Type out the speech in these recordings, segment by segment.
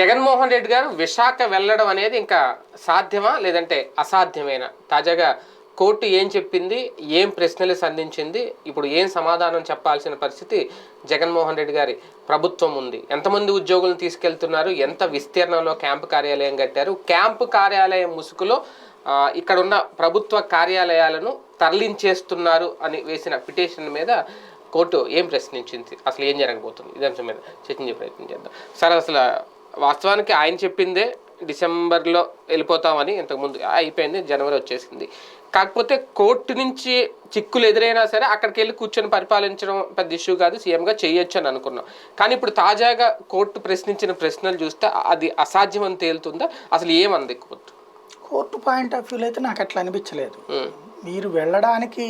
జగన్మోహన్ రెడ్డి గారు విశాఖ వెళ్ళడం అనేది ఇంకా సాధ్యమా? లేదంటే అసాధ్యమేనా? తాజాగా కోర్టు ఏం చెప్పింది? ఏం ప్రశ్నలు సంధించింది? ఇప్పుడు ఏం సమాధానం చెప్పాల్సిన పరిస్థితి జగన్మోహన్ రెడ్డి గారి ప్రభుత్వం ఉంది. ఎంతమంది ఉద్యోగులను తీసుకెళ్తున్నారు? ఎంత విస్తీర్ణంలో క్యాంపు కార్యాలయం కట్టారు? క్యాంపు కార్యాలయం ముసుగులో ఇక్కడ ఉన్న ప్రభుత్వ కార్యాలయాలను తరలించేస్తున్నారు అని వేసిన పిటిషన్ మీద కోర్టు ఏం ప్రశ్నించింది? అసలు ఏం జరగబోతుంది? ఇదంశం మీద చర్చించే ప్రయత్నం చేద్దాం. సార్ అసలు వాస్తవానికి ఆయన చెప్పిందే డిసెంబర్లో వెళ్ళిపోతామని ఇంతకుముందు అయిపోయింది జనవరి వచ్చేసింది. కాకపోతే కోర్టు నుంచి చిక్కులు ఎదురైనా సరే అక్కడికి వెళ్ళి కూర్చొని పరిపాలించడం పెద్ద ఇష్యూ కాదు సీఎంగా చేయొచ్చు అని అనుకున్నాం. కానీ ఇప్పుడు తాజాగా కోర్టు ప్రశ్నించిన ప్రశ్నలు చూస్తే అది అసాధ్యం అని తేలుతుందా? అసలు ఏమంది కోర్టు? కోర్టు పాయింట్ ఆఫ్ వ్యూలో అయితే నాకు అట్లా అనిపించలేదు. మీరు వెళ్ళడానికి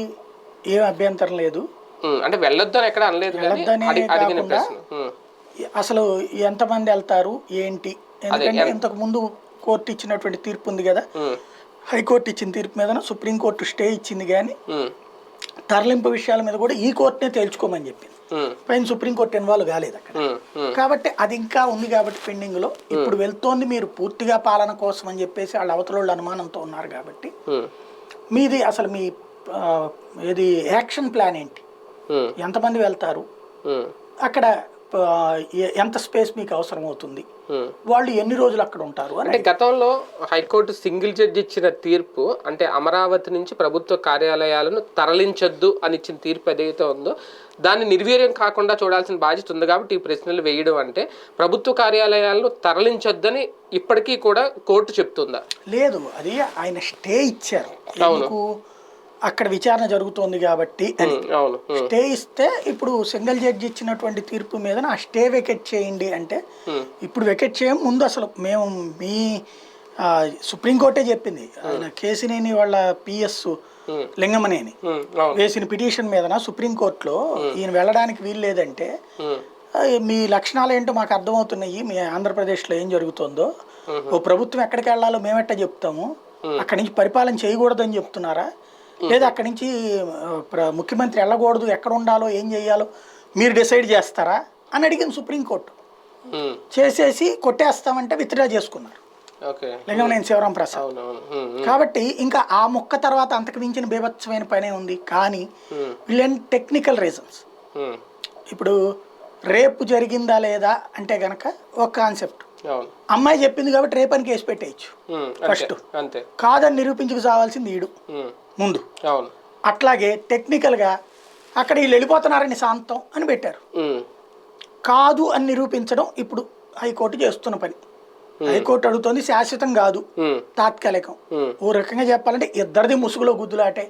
ఏం అభ్యంతరం లేదు. అంటే వెళ్ళొద్దు అని ఎక్కడ అనలేదు వెళ్ళొద్దనే అసలు ఎంతమంది వెళ్తారు? ఏంటి? ఎందుకంటే ఇంతకు ముందు కోర్టు ఇచ్చినటువంటి తీర్పు ఉంది కదా. హైకోర్టు ఇచ్చిన తీర్పు మీద సుప్రీంకోర్టు స్టే ఇచ్చింది కానీ తరలింపు విషయాల మీద కూడా ఈ కోర్టునే తేల్చుకోమని చెప్పింది. పైన సుప్రీంకోర్టు ఇన్వాల్వ్ కాలేదు అక్కడ. కాబట్టి అది ఇంకా ఉంది కాబట్టి పెండింగ్లో ఇప్పుడు వెళ్తోంది మీరు పూర్తిగా పాలన కోసం అని చెప్పేసి వాళ్ళ అవతల అనుమానంతో ఉన్నారు కాబట్టి మీది అసలు మీ ఏది యాక్షన్ ప్లాన్ ఏంటి? ఎంతమంది వెళ్తారు? అక్కడ ఎంత స్పేస్ మీకు అవసరం అవుతుంది. వాళ్ళు ఎన్ని రోజులు అక్కడ ఉంటారు అంటే గతంలో హైకోర్టు సింగిల్ జడ్జి ఇచ్చిన తీర్పు అంటే అమరావతి నుంచి ప్రభుత్వ కార్యాలయాలను తరలించొద్దు అని ఇచ్చిన తీర్పు ఏదైతే ఉందో దాన్ని నిర్వీర్యం కాకుండా చూడాల్సిన బాధ్యత ఉంది కాబట్టి ఈ ప్రశ్నలు వేయడం అంటే ప్రభుత్వ కార్యాలయాలను తరలించొద్దని ఇప్పటికీ కూడా కోర్టు చెప్తుందా? లేదు అది ఆయన స్టే ఇచ్చారు. అక్కడ విచారణ జరుగుతోంది కాబట్టి అని. స్టే ఇస్తే ఇప్పుడు సింగిల్ జడ్జి ఇచ్చినటువంటి తీర్పు మీద ఆ స్టే వెకెట్ చేయండి అంటే ఇప్పుడు వెకెట్ చేయం ముందు అసలు మేము మీ సుప్రీంకోర్టే చెప్పింది. ఆయన కేసినేని వాళ్ళ పిఎస్ లింగమనేని. వేసిన పిటిషన్ మీదన సుప్రీంకోర్టులో ఈయన వెళ్ళడానికి వీలు లేదంటే మీ లక్షణాలు ఏంటో మాకు అర్థమవుతున్నాయి. మీ ఆంధ్రప్రదేశ్లో ఏం జరుగుతుందో. ఓ ప్రభుత్వం ఎక్కడికి వెళ్ళాలో మేమెట్ట చెప్తాము? అక్కడి నుంచి పరిపాలన చేయకూడదని చెప్తున్నారా? లేదా అక్కడి నుంచి ముఖ్యమంత్రి వెళ్ళకూడదు ఎక్కడ ఉండాలో ఏం చేయాలో మీరు డిసైడ్ చేస్తారా? అని అడిగింది సుప్రీంకోర్టు. చేసేసి కొట్టేస్తామంటే విత్డ్రా చేసుకున్నారు. లింగమనేని శివరాం ప్రసాద్. కాబట్టి ఇంకా ఆ మొక్క తర్వాత అంతకు మించిన బీభత్సమైన పనే ఉంది. కానీ వీళ్ళని టెక్నికల్ రీజన్స్? ఇప్పుడు రేపు జరిగిందా లేదా అంటే గనక ఒక కాన్సెప్ట్. అమ్మాయి చెప్పింది కాబట్టి రేపని కేసు పెట్టేయచ్చు. ఫస్ట్. కాదని నిరూపించుకు చావాల్సింది ఈడు. ముందు. అవును. అట్లాగే టెక్నికల్గా అక్కడ వీళ్ళు వెళ్ళిపోతున్నారని శాంతం అని పెట్టారు. కాదు అని నిరూపించడం ఇప్పుడు హైకోర్టు చేస్తున్న పని. హైకోర్టు అడుగుతోంది శాశ్వతం కాదు. తాత్కాలికం. ఓ రకంగా చెప్పాలంటే ఇద్దరిది ముసుగులో గుద్దులాటే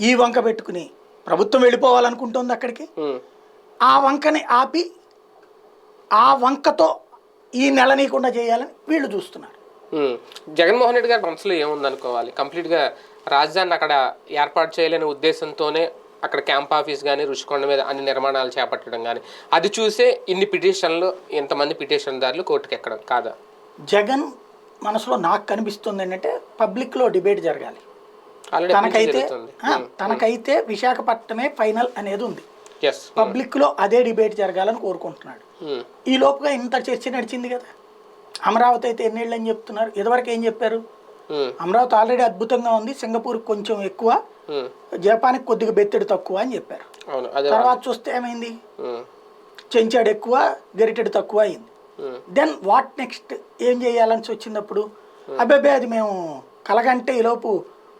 ఈ వంక పెట్టుకుని ప్రభుత్వం వెళ్ళిపోవాలనుకుంటోంది అక్కడికి. ఆ వంకని ఆపి ఆ వంకతో ఈ నెల నీకుండా చేయాలని వీళ్ళు చూస్తున్నారు. జగన్మోహన్ రెడ్డి గారి మనసులో ఏముందనుకోవాలి? కంప్లీట్గా రాజధానిని అక్కడ ఏర్పాటు చేయలేని ఉద్దేశంతోనే అక్కడ క్యాంప్ ఆఫీస్ కానీ రుషికొండ మీద అన్ని నిర్మాణాలు చేపట్టడం కానీ అది చూసే ఇన్ని పిటిషన్లు ఇంతమంది పిటిషన్దారులు కోర్టుకు ఎక్కడం కాదా? జగన్ మనసులో నాకు కనిపిస్తుంది ఏంటంటే పబ్లిక్లో డిబేట్ జరగాలి. తనకైతే ఆ, తనకైతే విశాఖపట్నమే ఫైనల్ అనేది ఉంది. ఎస్ పబ్లిక్లో అదే డిబేట్ జరగాలని కోరుకుంటున్నాడు. ఈ లోపుగా ఇంత చర్చ నడిచింది కదా. అమరావతి అయితే ఎన్నేళ్ళు అని చెప్తున్నారు. ఇదివరకు ఏం చెప్పారు? అమరావతి ఆల్రెడీ అద్భుతంగా ఉంది సింగపూర్ కొంచెం ఎక్కువ జపాన్కి కొద్దిగా బెత్తెడు తక్కువ అని చెప్పారు. తర్వాత చూస్తే ఏమైంది? ఉమ్, చెంచాడు ఎక్కువ గరిటెడు తక్కువ అయింది. దెన్ వాట్ నెక్స్ట్ ఏం చేయాలని వచ్చినప్పుడు అబ్బాబే అది మేము కలగంటే ఈలోపు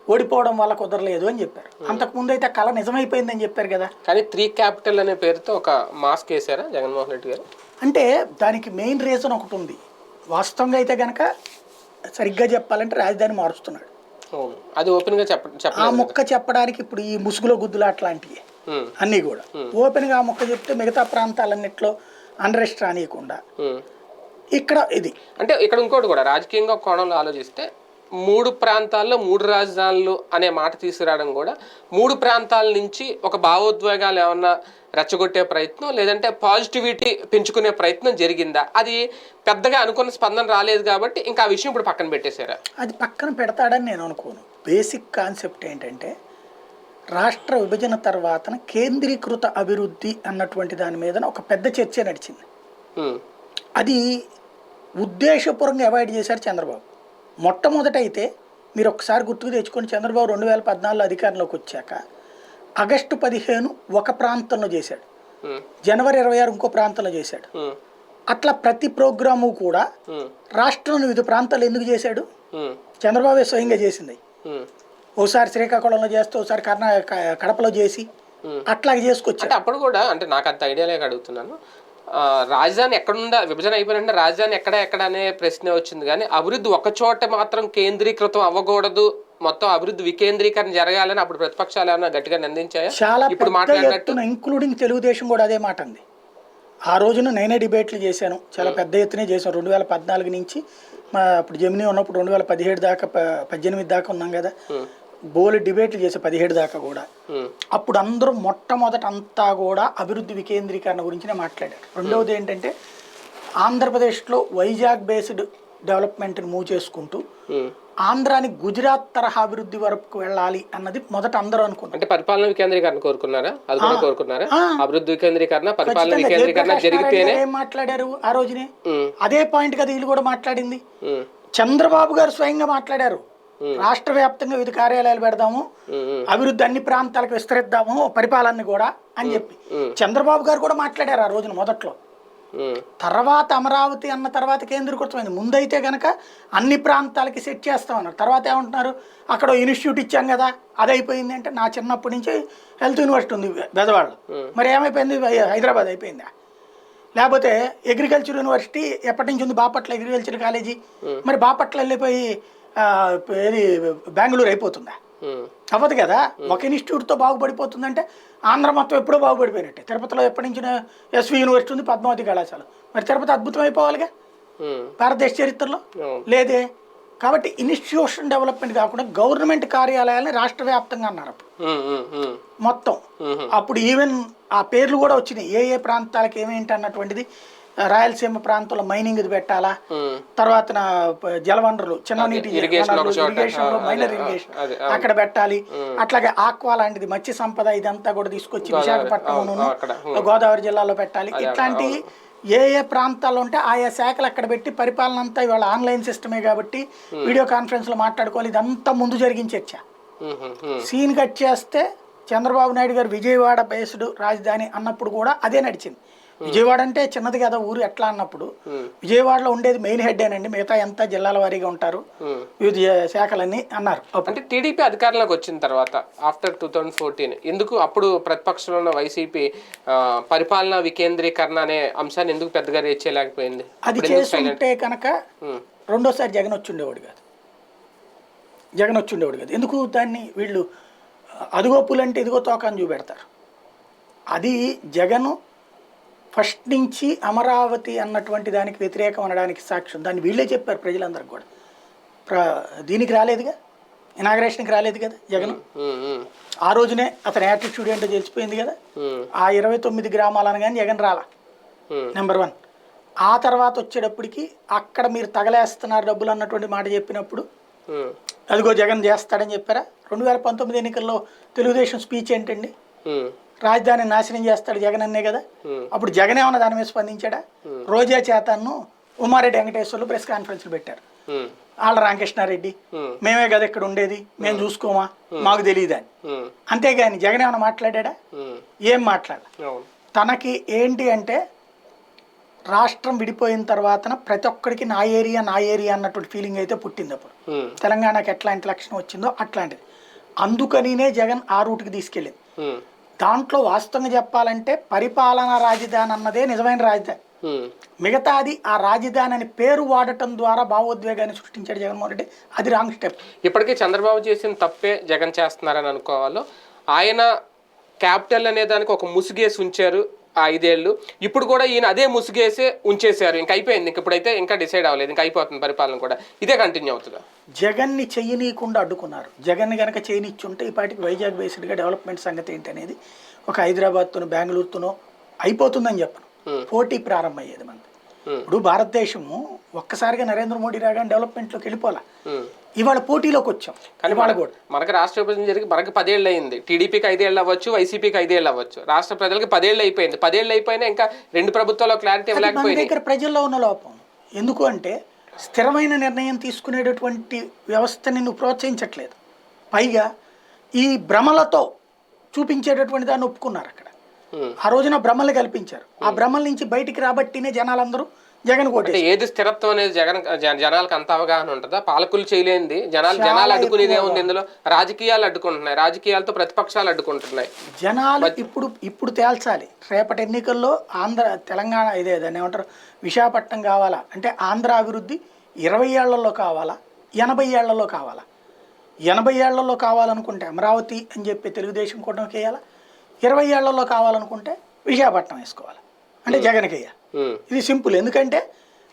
ఓడిపోవడం వల్ల కుదరలేదు అని చెప్పారు. అంతకుముందు అయితే కళ నిజమైపోయిందని చెప్పారు కదా. కానీ త్రీ క్యాపిటల్ అనే పేరుతో ఒక మాస్క్ వేసారా జగన్మోహన్ రెడ్డి గారు? అంటే దానికి మెయిన్ రీజన్ ఒకటి ఉంది. వాస్తవంగా అయితే గనక సరిగ్గా చెప్పాలంటే రాజధాని మారుస్తున్నాడు. అది ఓపెన్గా చెప్ప ఆ మొక్క చెప్పడానికి ఇప్పుడు ఈ ముసుగులో గుద్దులు అట్లాంటివి. అన్నీ కూడా. ఓపెన్గా ఆ మొక్క చెప్తే మిగతా ప్రాంతాలన్నిట్లో అన్రెస్ట్ రానియకుండా. ఇక్కడ ఇది. అంటే ఇక్కడ ఇంకోటి కూడా రాజకీయంగా కోణంలో ఆలోచిస్తే మూడు ప్రాంతాల్లో మూడు రాజధానులు అనే మాట తీసుకురావడం కూడా మూడు ప్రాంతాల నుంచి ఒక భావోద్వేగాలు ఏమన్నా రెచ్చగొట్టే ప్రయత్నం లేదంటే పాజిటివిటీ పెంచుకునే ప్రయత్నం జరిగిందా? అది పెద్దగా అనుకున్న స్పందన రాలేదు కాబట్టి ఇంకా ఆ విషయం ఇప్పుడు పక్కన పెట్టేశారా? అది పక్కన పెడతాడని నేను అనుకోను. బేసిక్ కాన్సెప్ట్ ఏంటంటే రాష్ట్ర విభజన తర్వాత కేంద్రీకృత అభివృద్ధి అన్నటువంటి దాని మీద ఒక పెద్ద చర్చ నడిచింది. అది ఉద్దేశపూర్వకంగా అవాయిడ్ చేశారు చంద్రబాబు. మొట్టమొదట అయితే మీరు ఒకసారి గుర్తుకు తెచ్చుకొని చంద్రబాబు రెండు వేల పద్నాలుగులో అధికారంలోకి వచ్చాక ఆగస్టు పదిహేను ఒక ప్రాంతంలో చేశాడు. జనవరి ఇరవై ఆరు ఇంకో ప్రాంతంలో చేశాడు. అట్లా ప్రతి ప్రోగ్రాము కూడా రాష్ట్రంలో వివిధ ప్రాంతాలు ఎందుకు చేశాడు? చంద్రబాబు స్వయంగా చేసింది. ఓసారి శ్రీకాకుళంలో చేస్తే ఒకసారి కర్ణా కడపలో చేసి అట్లాగే చేసుకొచ్చాడు. అప్పుడు కూడా అంటే నాకు అంత ఐడియా లేక అడుగుతున్నాను. రాజధాని ఎక్కడుందా? విభజన అయిపోయినంటే రాజధాని ఎక్కడ ఎక్కడ అనే ప్రశ్నే వచ్చింది. కానీ అభివృద్ధి ఒక చోట మాత్రం కేంద్రీకృతం అవ్వకూడదు. మొత్తం అభివృద్ధి వికేంద్రీకరణ జరగాలని అప్పుడు ప్రతిపక్షాలు ఏమైనా గట్టిగా నిందించాయా? చాలా ఇప్పుడు మాట్లాడినట్టు ఇంక్లూడింగ్ తెలుగుదేశం కూడా అదే మాట అంది. ఆ రోజున నేనే డిబేట్లు చేశాను. చాలా పెద్ద ఎత్తునే చేశాను. రెండు వేల పద్నాలుగు నుంచి మా అప్పుడు జమినీ ఉన్నప్పుడు రెండు వేల పదిహేడు దాకా పద్దెనిమిది దాకా ఉన్నాం కదా. బోలు డిబేట్లు చేసే పదిహేడు దాకా కూడా. అప్పుడు అందరూ మొట్టమొదట అంతా కూడా అభివృద్ధి వికేంద్రీకరణ గురించినే మాట్లాడారు. రెండవది ఏంటంటే ఆంధ్రప్రదేశ్లో వైజాగ్ బేస్డ్ డెవలప్మెంట్ని మూవ్ చేసుకుంటూ. ఆంధ్రాని గుజరాత్ తరహా అభివృద్ధి వరకు వెళ్ళాలి అన్నది మొదట అందరూ అనుకున్నారు. అంటే పరిపాలన వికేంద్రీకరణ కోరుకున్నారా? అది కూడా కోరుకున్నారా. అభివృద్ధి వికేంద్రీకరణ పరిపాలన వికేంద్రీకరణ జరిగితేనే మాట్లాడారు ఆ రోజునే? అదే పాయింట్ కదా వీళ్ళు కూడా మాట్లాడింది. చంద్రబాబు గారు స్వయంగా మాట్లాడారు. రాష్ట్ర వ్యాప్తంగా వివిధ కార్యాలయాలు పెడదాము అభివృద్ధి అన్ని ప్రాంతాలకు విస్తరిద్దాము పరిపాలనని కూడా అని చెప్పి. చంద్రబాబు గారు కూడా మాట్లాడారు ఆ రోజున మొదట్లో. తర్వాత అమరావతి అన్న తర్వాత కేంద్రీకృతమైంది. ముందైతే గనక అన్ని ప్రాంతాలకి సెట్ చేస్తామన్నారు. తర్వాత ఏమంటున్నారు? అక్కడ ఇన్స్టిట్యూట్ ఇచ్చాం కదా అది అయిపోయింది అంటే నా చిన్నప్పటి నుంచి హెల్త్ యూనివర్సిటీ ఉంది బెదవాళ్ళు మరి ఏమైపోయింది? హైదరాబాద్ అయిపోయిందా? లేకపోతే అగ్రికల్చర్ యూనివర్సిటీ ఎప్పటి నుంచి ఉంది? బాపట్ల అగ్రికల్చర్ కాలేజీ మరి బాపట్ల వెళ్ళిపోయి ఏది బెంగళూరు అయిపోతుందా? అవ్వదు కదా? ఒక ఇన్స్టిట్యూట్తో బాగుపడిపోతుందంటే ఆంధ్ర మొత్తం ఎప్పుడో బాగుపడిపోయినట్టే. తిరుపతిలో ఎప్పటి నుంచి ఎస్వి యూనివర్సిటీ ఉంది పద్మావతి కళాశాల. మరి తిరుపతి అద్భుతం అయిపోవాలిగా? భారతదేశ చరిత్రలో. లేదే? కాబట్టి ఇన్స్టిట్యూషన్ డెవలప్మెంట్ కాకుండా గవర్నమెంట్ కార్యాలయాలని రాష్ట్ర వ్యాప్తంగా అన్నారు మొత్తం. అప్పుడు ఈవెన్ ఆ పేర్లు కూడా వచ్చినాయి. ఏ ఏ ప్రాంతాలకు ఏమేంటి అన్నటువంటిది రాయలసీమ ప్రాంతంలో మైనింగ్ పెట్టాలా. తర్వాత జలవనరులు చిన్న నీటి. ఇరిగేషన్ మైనర్ ఇరిగేషన్ అక్కడ పెట్టాలి. అట్లాగే ఆక్వా లాంటిది మత్స్య సంపద ఇదంతా కూడా తీసుకొచ్చి విశాఖపట్నం గోదావరి జిల్లాలో పెట్టాలి. ఇట్లాంటి ఏ ఏ ప్రాంతాల్లో ఉంటే ఆయా శాఖలు అక్కడ పెట్టి పరిపాలన అంతా ఇవాళ ఆన్లైన్ సిస్టమే కాబట్టి వీడియో కాన్ఫరెన్స్లో మాట్లాడుకోవాలి. ఇదంతా ముందు జరిగిన చర్చ. సీన్ కట్ చేస్తే చంద్రబాబు నాయుడు గారు విజయవాడ బేస్డ్ రాజధాని అన్నప్పుడు కూడా అదే నడిచింది. విజయవాడ అంటే చిన్నది కదా ఊరు ఎట్లా అన్నప్పుడు విజయవాడలో ఉండేది మెయిన్ హెడ్ ఏనండి. మిగతా ఎంత జిల్లాల వారీగా ఉంటారు. వివిధ శాఖలన్నీ అన్నారు. అంటే టీడీపీ అధికారంలోకి వచ్చిన తర్వాత ఆఫ్టర్ టూ థౌజండ్ ఫోర్టీన్ ఎందుకు అప్పుడు ప్రతిపక్షంలో ఉన్న వైసీపీ పరిపాలన వికేంద్రీకరణ అనే అంశాన్ని ఎందుకు పెద్దగా రేట్ చేయలేకపోయింది? అది చేస్తుంటే కనుక రెండోసారి జగన్ వచ్చి ఉండేవాడు కాదు. జగన్ వచ్చి ఉండేవాడు కాదు. ఎందుకు దాన్ని వీళ్ళు అదిగో పులంటే ఇదిగో తోక అని చూపెడతారు. అది జగను ఫస్ట్ నుంచి అమరావతి అన్నటువంటి దానికి వ్యతిరేకం అనడానికి సాక్ష్యం. దాన్ని వీళ్ళే చెప్పారు ప్రజలందరికి కూడా. ప్ర దీనికి రాలేదుగా? ఇనాగరేషన్కి రాలేదు కదా జగన్? ఆ రోజునే అతని యాటిట్యూడ్ ఏంటో తెలిసిపోయింది కదా? ఆ ఇరవై తొమ్మిది గ్రామాలు అనగానే జగన్ రాలా. నెంబర్ వన్ ఆ తర్వాత వచ్చేటప్పటికి అక్కడ మీరు తగలేస్తున్నారు డబ్బులు అన్నటువంటి మాట చెప్పినప్పుడు అదిగో జగన్ చేస్తాడని చెప్పారా? రెండు వేల పంతొమ్మిది ఎన్నికల్లో తెలుగుదేశం స్పీచ్ ఏంటండి? రాజధాని నాశనం చేస్తాడు జగన్ అన్నే కదా. అప్పుడు జగన్ ఏమన్నా దాని మీద స్పందించాడా? రోజా చేతన్ను ఉమారెడ్డి వెంకటేశ్వర్లు ప్రెస్ కాన్ఫరెన్స్లు పెట్టారు. ఆళ్ళ రామకృష్ణారెడ్డి. మేమే కదా ఇక్కడ ఉండేది మేము చూసుకోమా? మాకు తెలియదా అని. అంతేగాని జగన్ ఏమైనా మాట్లాడా ఏం మాట్లాడాల? అవును. తనకి ఏంటి అంటే రాష్ట్రం విడిపోయిన తర్వాతన ప్రతి ఒక్కడికి నా ఏరియా నా ఏరియా అన్నటువంటి ఫీలింగ్ అయితే పుట్టింది అప్పుడు. తెలంగాణకి ఎట్లాంటి లక్షణం వచ్చిందో అట్లాంటిది. అందుకనినే జగన్ ఆ రూట్కి తీసుకెళ్ళింది. దాంట్లో వాస్తవంగా చెప్పాలంటే పరిపాలనా రాజధాని అన్నదే నిజమైన రాజధాని. మిగతాది ఆ రాజధాని అని పేరు వాడటం ద్వారా భావోద్వేగాన్ని సృష్టించాడు జగన్మోహన్ రెడ్డి. అది రాంగ్ స్టెప్. ఇప్పటికీ చంద్రబాబు చేసిన తప్పే జగన్ చేస్తున్నారని అనుకోవాలి. ఆయన క్యాపిటల్ అనే దానికి ఒక ముసుగేసి ఉంచారు. ఆ ఐదేళ్ళు. ఇప్పుడు కూడా ఈయన అదే ముసుగేసి ఉంచేశారు. ఇంకా అయిపోయింది. ఇంక ఇప్పుడైతే ఇంకా డిసైడ్ అవ్వలేదు. ఇంకా అయిపోతుంది పరిపాలన కూడా. ఇదే కంటిన్యూ అవుతుందా? జగన్ని చెయ్యనీయకుండా అడ్డుకున్నారు. జగన్ని గనక చేయనిచ్చుంటే ఈ పాటికి వైజాగ్ బేస్డ్గా డెవలప్మెంట్ సంగతి ఏంటి అనేది ఒక హైదరాబాద్తోనో బెంగళూరుతోనో అయిపోతుందని చెప్పను. పోటీ ప్రారంభమయ్యేది మనది. Hmm. ఇప్పుడు భారతదేశము ఒక్కసారిగా నరేంద్ర మోడీ రాగానే డెవలప్మెంట్లోకి వెళ్ళిపోలా ఉమ్. ఇవాళ పోటీలోకి వచ్చాం. కానీ మన- కూడా. మనకి రాష్ట్ర విభజన జరిగి మనకి పదేళ్ళు అయింది. టీడీపీకి ఐదేళ్ళు అవ్వచ్చు వైసీపీకి ఐదేళ్ళు అవ్వచ్చు. రాష్ట్ర ప్రజలకి పదేళ్ళు అయిపోయింది. పదేళ్ళు అయిపోయినా ఇంకా రెండు ప్రభుత్వాలు క్లారిటీ ఇవ్వలేకపోయినాయి. దగ్గర ప్రజల్లో ఉన్న లోపం. ఎందుకు అంటే స్థిరమైన నిర్ణయం తీసుకునేటటువంటి వ్యవస్థని నువ్వు ప్రోత్సహించట్లేదు. పైగా ఈ భ్రమలతో చూపించేటటువంటి దాన్ని ఒప్పుకున్నారు అక్కడ. ఆ రోజున భ్రమలు కల్పించారు. ఆ భ్రమల నుంచి బయటికి రాబట్టినే జనాలందరూ జగన్ అంటే ఏది స్థిరత్వం అనేది జగన్ జన- జనాలకు అంత అవగాహన ఉంటుందా? పాలకులు చేయలేనిది జనాలు జనాలు అడ్డుకునేది ఏముంది ఇందులో? రాజకీయాలు అడ్డుకుంటున్నాయి. రాజకీయాలతో ప్రతిపక్షాలు అడ్డుకుంటున్నాయి. జనాలు ఇప్పుడు ఇప్పుడు తేల్చాలి. రేపటి ఎన్నికల్లో ఆంధ్ర తెలంగాణ ఇదే దాన్ని ఏమంటారు? విశాఖపట్నం కావాలా? అంటే ఆంధ్ర అభివృద్ధి ఇరవై ఏళ్ళలో కావాలా? ఎనభై ఏళ్ళలో కావాలా? ఎనభై ఏళ్ళలో కావాలనుకుంటే అమరావతి అని చెప్పి తెలుగుదేశం కూటమికి వేయాలా? ఇరవై ఏళ్ళలో కావాలనుకుంటే విశాఖపట్నం వేసుకోవాలి? అంటే జగన్కి వేయాలి. ఇది సింపుల్. ఎందుకంటే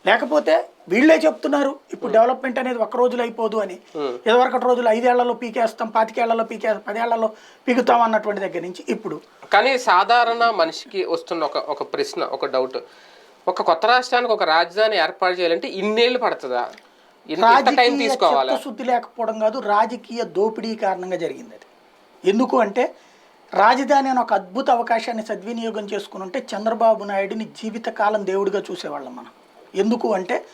లేకపోతే వీళ్ళే చెప్తున్నారు ఇప్పుడు డెవలప్మెంట్ అనేది ఒక్క రోజులో అయిపోదు అని. ఇదివరకటి రోజులు ఐదేళ్ళలో పీకేస్తాం పాతికేళ్ళలో పీకే పదేళ్ళలో పీకుతాం అన్నటువంటి దగ్గర నుంచి ఇప్పుడు. కానీ సాధారణ మనిషికి వస్తున్న ఒక ఒక ప్రశ్న ఒక డౌట్ ఒక కొత్త రాష్ట్రానికి ఒక రాజధాని ఏర్పాటు చేయాలంటే ఇన్నేళ్ళు పడుతుందా? రాజకీయ చిత్తశుద్ధి లేకపోవడం కాదు రాజకీయ దోపిడీ కారణంగా జరిగింది అది. ఎందుకు అంటే రాజధాని అని ఒక అద్భుత అవకాశాన్ని సద్వినియోగం చేసుకుని ఉంటే చంద్రబాబు నాయుడిని జీవితకాలం దేవుడిగా చూసేవాళ్ళం మనం. ఎందుకు అంటే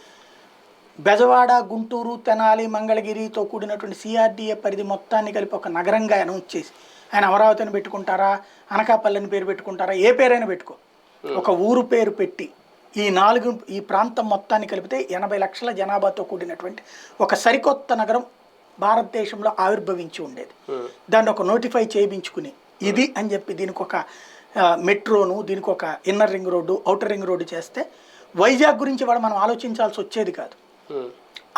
బెజవాడ గుంటూరు తెనాలి మంగళగిరితో కూడినటువంటి సిఆర్డీఏ పరిధి మొత్తాన్ని కలిపి ఒక నగరంగా అనౌన్స్ చేసి ఆయన అమరావతిని పెట్టుకుంటారా అనకాపల్లిని పేరు పెట్టుకుంటారా ఏ పేరైనా పెట్టుకో. ఒక ఊరు పేరు పెట్టి ఈ నాలుగు ఈ ప్రాంతం మొత్తాన్ని కలిపితే ఎనభై లక్షల జనాభాతో కూడినటువంటి ఒక సరికొత్త నగరం భారతదేశంలో ఆవిర్భవించి ఉండేది. దాన్ని ఒక నోటిఫై చేయించుకుని ఇది అని చెప్పి దీనికి ఒక మెట్రోను దీనికి ఒక inner ring road outer ring road చేస్తే వైజాగ్ గురించి వాడు మనం ఆలోచించాల్సి వచ్చేది కాదు.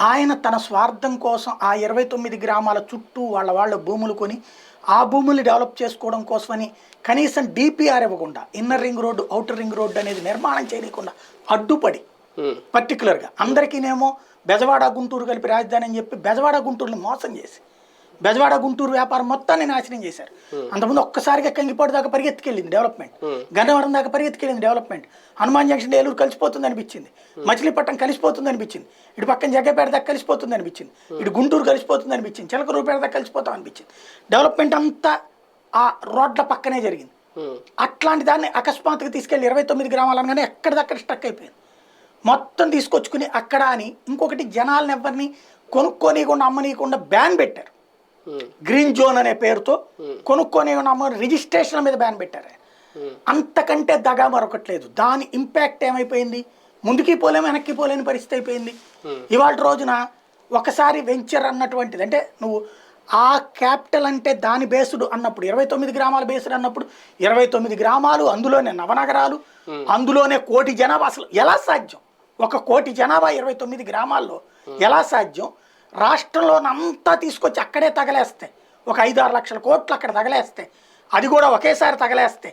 ఆయన తన స్వార్థం కోసం ఆ ఇరవై తొమ్మిది గ్రామాల చుట్టూ వాళ్ళ వాళ్ళ భూములు కొని ఆ భూముల్ని డెవలప్ చేసుకోవడం కోసమని కనీసం డిపిఆర్ ఇవ్వకుండా inner ring road outer ring road అనేది నిర్మాణం చేయకుండా అడ్డుపడి. పర్టికులర్గా అందరికీనేమో బెజవాడ గుంటూరు కలిపి రాజధాని అని చెప్పి బెజవాడ గుంటూరుని మోసం చేసి బెజవాడ గుంటూరు వ్యాపారం మొత్తాన్ని నాశనం చేశారు. అంతకుముందు ఒక్కసారిగా కంగిపాడు దాకా పరిగెత్తుకెళ్ళింది డెవలప్మెంట్ గన్నవరం దాకా పరిగెత్తుకెళ్ళింది డెవలప్మెంట్ హనుమాన్ జంక్షన్ ఏలూరు కలిసిపోతుంది అనిపించింది. మచిలీపట్నం కలిసిపోతుంది అనిపించింది. ఇటు పక్కన జగ్గపేట దాకా కలిసిపోతుంది అనిపించింది. ఇటు గుంటూరు కలిసిపోతుంది అనిపించింది. చిలకరూపేట దాకా కలిసిపోతాం అనిపించింది. డెవలప్మెంట్ అంతా ఆ రోడ్ల పక్కనే జరిగింది. అట్లాంటి దాన్ని అకస్మాత్తుగా తీసుకెళ్ళి ఇరవై తొమ్మిది గ్రామాలు అనగానే ఎక్కడిదక్కడ స్టక్ అయిపోయింది. మొత్తం తీసుకొచ్చుకుని అక్కడ అని ఇంకొకటి జనాలను ఎవరిని కొనుక్కోనీయకుండా అమ్మనీయకుండా బ్యాన్ పెట్టారు. గ్రీన్ జోన్ అనే పేరుతో కొనుక్కొని అమ్మ రిజిస్ట్రేషన్ మీద బ్యాన్ పెట్టారు. అంతకంటే దగా మరొకట్లేదు దాని ఇంపాక్ట్ ఏమైపోయింది? ముందుకి పోలేము వెనక్కి పోలేని పరిస్థితి అయిపోయింది. ఇవాళ రోజున ఒకసారి వెంచర్ అన్నటువంటిది అంటే నువ్వు ఆ క్యాపిటల్ అంటే దాని బేస్డ్ అన్నప్పుడు ఇరవై తొమ్మిది గ్రామాల బేస్డ్ అన్నప్పుడు ఇరవై తొమ్మిది గ్రామాలు అందులోనే నవనగరాలు అందులోనే కోటి జనాభా అసలు ఎలా సాధ్యం? ఒక కోటి జనాభా ఇరవై తొమ్మిది గ్రామాల్లో ఎలా సాధ్యం? రాష్ట్రంలో అంతా తీసుకొచ్చి అక్కడే తగలేస్తే ఒక ఐదు ఆరు లక్షల కోట్లు అక్కడ తగలేస్తే అది కూడా ఒకేసారి తగలేస్తే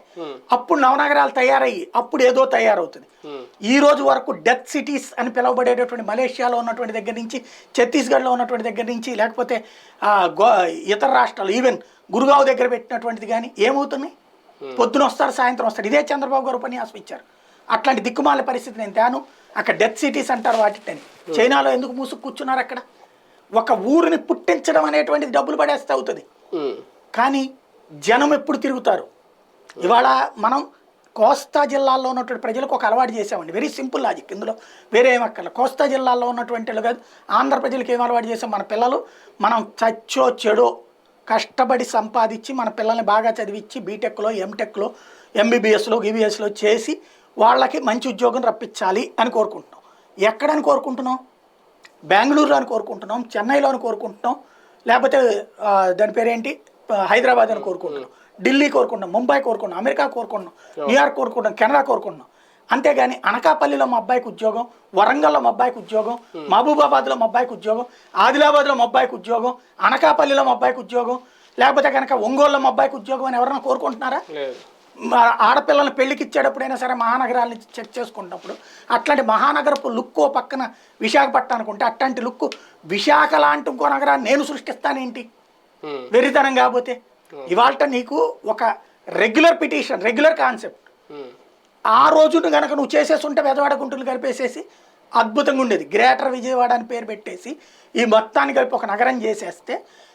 అప్పుడు నవనగరాలు తయారయ్యి అప్పుడు ఏదో తయారవుతుంది. ఈ రోజు వరకు డెత్ సిటీస్ అని పిలువబడేటటువంటి మలేషియాలో ఉన్నటువంటి దగ్గర నుంచి ఛత్తీస్గఢ్లో ఉన్నటువంటి దగ్గర నుంచి లేకపోతే ఇతర రాష్ట్రాలు ఈవెన్ గురుగావ్ దగ్గర పెట్టినటువంటిది కానీ ఏమవుతున్నాయి పొద్దున వస్తారు సాయంత్రం వస్తారు. ఇదే చంద్రబాబు గారు ఉపన్యాసం ఇచ్చారు. అట్లాంటి దిక్కుమాల పరిస్థితి నేను తేను. అక్కడ డెత్ సిటీస్ అంటారు వాటిని. చైనాలో ఎందుకు మూసుకు కూర్చున్నారు అక్కడ? ఒక ఊరిని పుట్టించడం అనేటువంటిది డబ్బులు పడేస్తే అవుతుంది. కానీ జనం ఎప్పుడు తిరుగుతారు? ఇవాళ మనం కోస్తా జిల్లాల్లో ఉన్నటువంటి ప్రజలకు ఒక అలవాటు చేసామండి వెరీ సింపుల్ లాజిక్ ఇందులో వేరే ఏం అక్కర్ల కోస్తా జిల్లాల్లో ఉన్నటువంటి కాదు ఆంధ్ర ప్రజలకు ఏం అలవాటు చేసాం మన పిల్లలు మనం చచ్చో చెడో కష్టపడి సంపాదించి మన పిల్లల్ని బాగా చదివించి బీటెక్లో ఎంటెక్లో ఎంబీబీఎస్లో గీబీఎస్లో చేసి వాళ్ళకి మంచి ఉద్యోగం రప్పించాలి అని కోరుకుంటున్నాం. ఎక్కడని కోరుకుంటున్నాం? బెంగళూరులో అని కోరుకుంటున్నాం చెన్నైలో అని కోరుకుంటున్నాం లేకపోతే దాని పేరేంటి? హైదరాబాద్ అని కోరుకుంటున్నాం ఢిల్లీ కోరుకుంటున్నాం ముంబై కోరుకుంటున్నాం అమెరికా కోరుకుంటున్నాం న్యూయార్క్ కోరుకుంటున్నాం కెనడా కోరుకుంటున్నాం. అంతేగాని అనకాపల్లిలో మా అబ్బాయికి ఉద్యోగం వరంగల్లో మా అబ్బాయికి ఉద్యోగం మహబూబాబాద్లో మా అబ్బాయికి ఉద్యోగం ఆదిలాబాద్లో మా అబ్బాయికి ఉద్యోగం అనకాపల్లిలో మా అబ్బాయికి ఉద్యోగం లేకపోతే కనుక ఒంగోలులో మా అబ్బాయికి ఉద్యోగం అని ఎవరైనా కోరుకుంటున్నారా? ఆడపిల్లల్ని పెళ్ళికి ఇచ్చేటప్పుడైనా సరే మహానగరాలని చెక్ చేసుకున్నప్పుడు అట్లాంటి మహానగరపు లుక్ ఓ పక్కన విశాఖపట్నం అనుకుంటే అట్లాంటి లుక్ విశాఖ లాంటి ఇంకో నగరాన్ని నేను సృష్టిస్తానేంటి. వెరితనం కాకపోతే ఇవాళ నీకు ఒక రెగ్యులర్ పిటిషన్ రెగ్యులర్ కాన్సెప్ట్. ఆ రోజున గనక నువ్వు చేసేసి ఉంటే గుంటూరు కలిపేసేసి అద్భుతంగా ఉండేది. గ్రేటర్ విజయవాడ అని పేరు పెట్టేసి ఈ మొత్తాన్ని కలిపి ఒక నగరం చేసేస్తే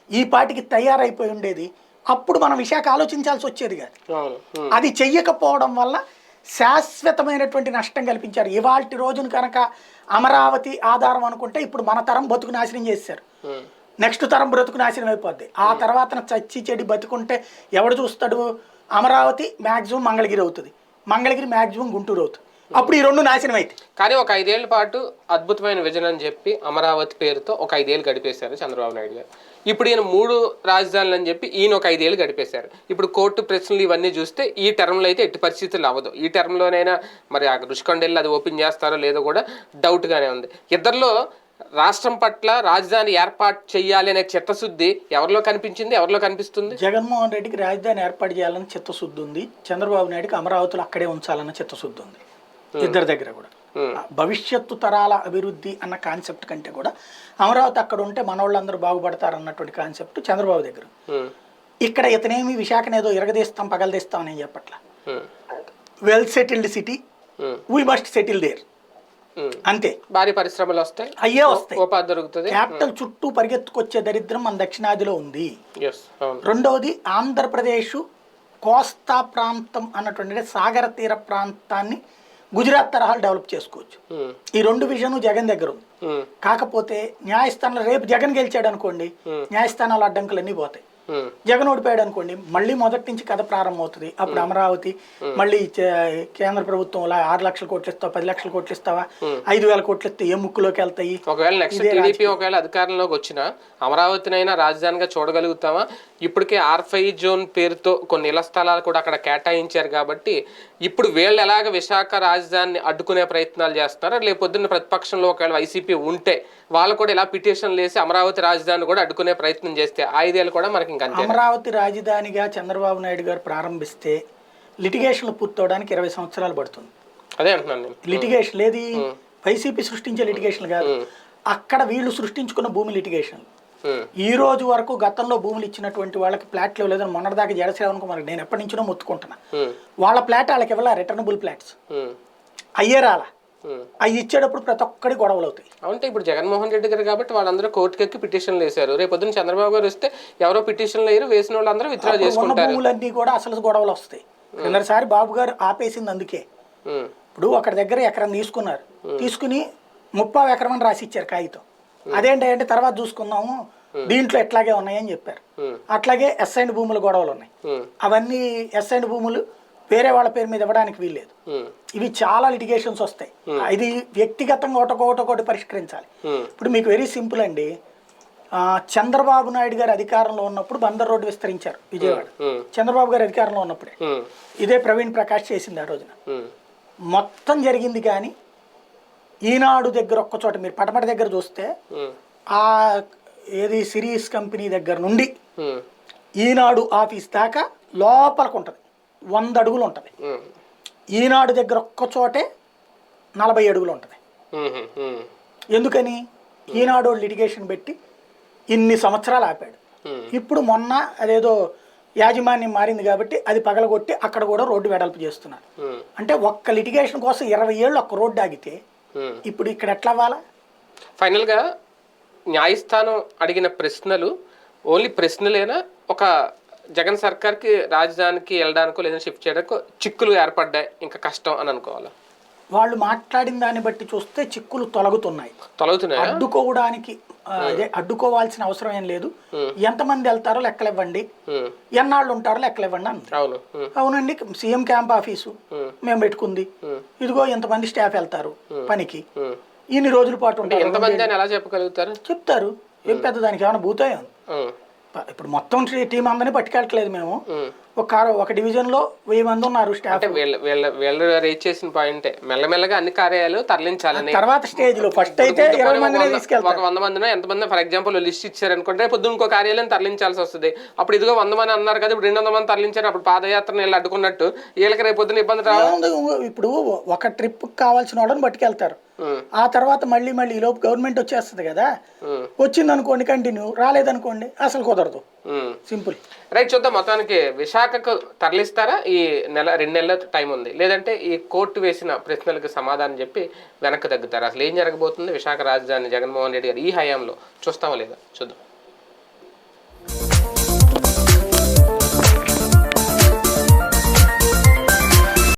ఈ పాటికి తయారైపోయి ఉండేది అప్పుడు మనం విశాఖ ఆలోచించాల్సి వచ్చేది కాదు. అది చెయ్యకపోవడం వల్ల శాశ్వతమైనటువంటి నష్టం కల్పించారు. ఇవాల్టి రోజున కనుక అమరావతి ఆధారం అనుకుంటే ఇప్పుడు మన తరం బతుకు నాశనం చేశారు నెక్స్ట్ తరం బ్రతుకు నాశనం అయిపోద్ది. ఆ తర్వాత చచ్చి చెడి బతుకుంటే ఎవడు చూస్తాడు? అమరావతి మ్యాక్సిమం మంగళగిరి అవుతుంది. మంగళగిరి మ్యాక్సిమం గుంటూరు అవుతుంది. అప్పుడు ఈ రెండు నాశనం అవుతాయి కానీ ఒక ఐదేళ్ళ పాటు అద్భుతమైన విజన్ అని చెప్పి అమరావతి పేరుతో ఒక ఐదేళ్ళు గడిపేశారు చంద్రబాబు నాయుడు గారు. ఇప్పుడు ఈయన మూడు రాజధానులు అని చెప్పి ఈయన ఒక ఐదేళ్ళు గడిపేశారు. ఇప్పుడు కోర్టు ప్రశ్నలు ఇవన్నీ చూస్తే ఈ టర్మ్లో అయితే ఎట్టి పరిస్థితులు అవ్వదు. ఈ టర్మ్లోనైనా మరి ఆ రుషికొండెల్లి అది ఓపెన్ చేస్తారో లేదో కూడా డౌట్గానే ఉంది. ఇద్దరిలో రాష్ట్రం పట్ల రాజధాని ఏర్పాటు చేయాలి అనే చిత్తశుద్ధి ఎవరిలో కనిపించింది ఎవరిలో కనిపిస్తుంది? జగన్మోహన్ రెడ్డికి రాజధాని ఏర్పాటు చేయాలని చిత్తశుద్ధి ఉంది. చంద్రబాబు నాయుడుకి అమరావతిలో అక్కడే ఉంచాలన్న చిత్తశుద్ధి ఉంది. ఇద్దరి దగ్గర కూడా. భవిష్యత్తు తరాల అభివృద్ధి అన్న కాన్సెప్ట్ కంటే కూడా అమరావతి అక్కడ ఉంటే మనోళ్ళందరూ బాగుపడతారు అన్నటువంటి కాన్సెప్ట్ చంద్రబాబు దగ్గర. ఉమ్, ఇక్కడ ఇతనేమి విశాఖనేదో ఇరగదీస్తాం పగలదీస్తాం అని చెప్పట్ల? Well settled city we must settle there. అంతే. భారీ పరిశ్రమలు వస్తాయి. అయ్యే వస్తాయి. ఉపాధి దొరుకుతుంది. క్యాపిటల్ చుట్టూ పరిగెత్తుకొచ్చే దరిద్రం మన దక్షిణాదిలో ఉంది. రెండవది ఆంధ్రప్రదేశ్ కోస్తా ప్రాంతం అన్నటువంటి సాగర తీర ప్రాంతాన్ని గుజరాత్ తరహాలు డెవలప్ చేసుకోవచ్చు. ఈ రెండు విజన్ జగన్ దగ్గర ఉంది. కాకపోతే న్యాయస్థానంలో రేపు జగన్ గెలిచాడు అనుకోండి న్యాయస్థానాల అడ్డంకులు అన్నీ పోతాయి. జగన్ ఓడిపోయాడు అనుకోండి మళ్ళీ మొదటి నుంచి కథ ప్రారంభం అవుతుంది అప్పుడు అమరావతి మళ్ళీ కేంద్ర ప్రభుత్వం ఆరు లక్షల కోట్లు ఇస్తావా పది లక్షల కోట్లు ఇస్తావా ఐదు వేల కోట్లు ఇస్తే ఏ ముక్కులోకి వెళ్తాయి? ఒకవేళ నెక్స్ట్ టీడీపీ ఒకవేళ అధికారంలోకి వచ్చినా అమరావతినైనా రాజధానిగా చూడగలుగుతామా ఇప్పటికే ఆర్ ఫైవ్ జోన్ పేరుతో కొన్ని ఇళ్ళ స్థలాలు కూడా అక్కడ కేటాయించారు కాబట్టి ఇప్పుడు వీళ్ళు ఎలాగ విశాఖ రాజధానిని అడ్డుకునే ప్రయత్నాలు చేస్తున్నారో? లేకపోద్దున్న ప్రతిపక్షంలో ఒకవేళ వైసీపీ ఉంటే వాళ్ళు కూడా ఇలా పిటిషన్లు వేసి అమరావతి రాజధాని కూడా అడ్డుకునే ప్రయత్నం చేస్తే ఐదేళ్ళు కూడా మనకి ఇంకా అమరావతి రాజధానిగా చంద్రబాబు నాయుడు గారు ప్రారంభిస్తే లిటిగేషన్లు పూర్తవడానికి ఇరవై సంవత్సరాలు పడుతుంది. అదే అంటున్నాను నేను. లిటిగేషన్ లేది? వైసీపీ సృష్టించే లిటిగేషన్ కాదు. అక్కడ వీళ్ళు సృష్టించుకున్న భూమి లిటిగేషన్. ఈ రోజు వరకు గతంలో భూములు ఇచ్చినటువంటి వాళ్ళకి ప్లాట్లు ఇవ్వలేదని మొన్నటిదాకా జడశ్రావణ్ కుమార్ నేను ఎప్పటి నుంచినో మొత్తుకుంటున్నా. వాళ్ళ ప్లాట్ వాళ్ళకి ఇవ్వాల? Returnable plots. అయ్యే రాలా. అవి ఇచ్చేటప్పుడు ప్రతి ఒక్కడి గొడవలు అవుతాయి. అంటే ఇప్పుడు జగన్మోహన్ రెడ్డి గారు కాబట్టి వాళ్ళందరూ కోర్టుకి ఎక్కి పిటిషన్లు వేశారు. రేపు పొద్దున్న చంద్రబాబు గారు వస్తే ఎవరో పిటిషన్లు వేయరు వేసిన వాళ్ళందరూ విత్డ్రా చేసుకుంటారు. భూములన్నీ కూడా అసలు గొడవలు వస్తాయి. కిందసారి బాబు గారు ఆపేసింది అందుకే. ఉమ్, ఇప్పుడు ఒకరి దగ్గర ఎకరం తీసుకున్నారు. తీసుకుని ముప్పావు ఎకరం అని రాసి ఇచ్చారు కాగితం అదేంటంటే తర్వాత చూసుకుందాము దీంట్లో ఎట్లాగే ఉన్నాయని చెప్పారు. అట్లాగే ఎస్ఐండ్ భూముల గొడవలు ఉన్నాయి. అవన్నీ ఎస్ఐండ్ భూములు వేరే వాళ్ళ పేరు మీద ఇవ్వడానికి వీల్లేదు. ఇవి చాలా లిటిగేషన్స్ వస్తాయి. ఇది వ్యక్తిగతంగా ఒకటొకటి ఒకటి పరిష్కరించాలి. ఇప్పుడు మీకు వెరీ సింపుల్ అండి. చంద్రబాబు నాయుడు గారు అధికారంలో ఉన్నప్పుడు బందర్ రోడ్డు విస్తరించారు విజయవాడ. చంద్రబాబు గారు అధికారంలో ఉన్నప్పుడే. ఇదే ప్రవీణ్ ప్రకాష్ చేసింది ఆ రోజున. మొత్తం జరిగింది కానీ ఈనాడు దగ్గర ఒక్క చోట మీరు పటపట దగ్గర చూస్తే ఆ ఏది సిరీస్ కంపెనీ దగ్గర నుండి ఈనాడు ఆఫీస్ దాకా లోపలికి ఉంటుంది. వంద అడుగులు ఉంటుంది ఈనాడు దగ్గర ఒక్క చోటే నలభై అడుగులు ఉంటుంది ఎందుకని? ఈనాడు లిటిగేషన్ పెట్టి ఇన్ని సంవత్సరాలు ఆపాడు. ఇప్పుడు మొన్న అదేదో యాజమాన్యం మారింది కాబట్టి అది పగలగొట్టి అక్కడ కూడా రోడ్డు వెడల్పు చేస్తున్నారు. అంటే ఒక్క లిటిగేషన్ కోసం ఇరవై ఏళ్ళు ఒక్క రోడ్డు ఆగితే. ఇప్పుడు ఇక్కడ ఎట్లా అవ్వాలా ఫైనల్గా న్యాయస్థానం అడిగిన ప్రశ్నలు ఓన్లీ ప్రశ్నలేనా? ఒక జగన్ సర్కార్కి రాజధానికి వెళ్ళడానికో లేదా షిఫ్ట్ చేయడానికో చిక్కులు ఏర్పడ్డాయి. ఇంకా కష్టం అని అనుకోవాలి? వాళ్ళు మాట్లాడిన దాన్ని బట్టి చూస్తే చిక్కులు తొలగుతున్నాయి. తొలగుతున్నాయా? అడ్డుకోవడానికి అదే అడ్డుకోవాల్సిన అవసరం ఏం లేదు. ఎంతమంది వెళ్తారో లెక్కలు ఇవ్వండి ఉమ్, ఎన్నాళ్ళు ఉంటారో లెక్కలు ఇవ్వండి అంది అవును. ఉమ్, అవునండి సీఎం క్యాంప్ ఆఫీసు మేము. పెట్టుకుంది. ఇదిగో ఎంతమంది స్టాఫ్ వెళ్తారు పనికి. ఇన్ని రోజుల పాటు ఉంటారు. చెప్తారు. ఏం పెద్ద దానికి ఏమైనా భూతాయం? ఇప్పుడు మొత్తం టీం అందరినీ పట్టుకెళ్ళట్లేదు మేము. ఒక కారు ఒక division లో వెయ్యి మంది ఉన్నారు స్టాఫ్ అంటే వీళ్ళ వీళ్ళ వీళ్ళు చేసిన పాయింటే మెల్లమెల్లగా అన్ని కార్యాలయాలు తరలించాలని తర్వాత స్టేజ్లో ఫస్ట్ అయితే ఇరవై ఒక మందినే వంద- తీసుకెళ్తారు. ఒక వంద మందినో ఎంతమంది ఫర్ ఎగ్జాంపుల్ లిస్ట్ ఇచ్చారు అనుకుంటే పొద్దున్న ఇంకో కార్యాలయం తరలించాల్సి వస్తుంది. అప్పుడు ఇదిగో వంద మంది అన్నారు కదా ఇప్పుడు రెండు వందల మంది తరలించారు అప్పుడు పాదయాత్రను వీళ్ళు అడ్డుకున్నట్టు వీళ్ళకి రేపు పొద్దున ఇబ్బంది రావు? ఏముంది? ఇప్పుడు ఒక ట్రిప్ కావాల్సిన వాళ్ళని పట్టుకెళ్తారు. ఆ తర్వాత మళ్ళీ మళ్ళీ ఈ లోపు గవర్నమెంట్ వచ్చేస్తుంది కదా. వచ్చింది అనుకోండి కంటిన్యూ రాలేదనుకోండి అసలు కుదరదు. సింపుల్. రైట్ చూద్దాం. మొత్తానికి విశాఖకు తరలిస్తారా? ఈ నెల రెండు నెలల టైం ఉంది. లేదంటే ఈ కోర్టు వేసిన ప్రశ్నలకు సమాధానం చెప్పి వెనక్కి తగ్గుతారా? అసలు ఏం జరగబోతుంది? విశాఖ రాజధాని జగన్మోహన్ రెడ్డి గారు ఈ హయాంలో చూస్తామా లేదా? చూద్దాం.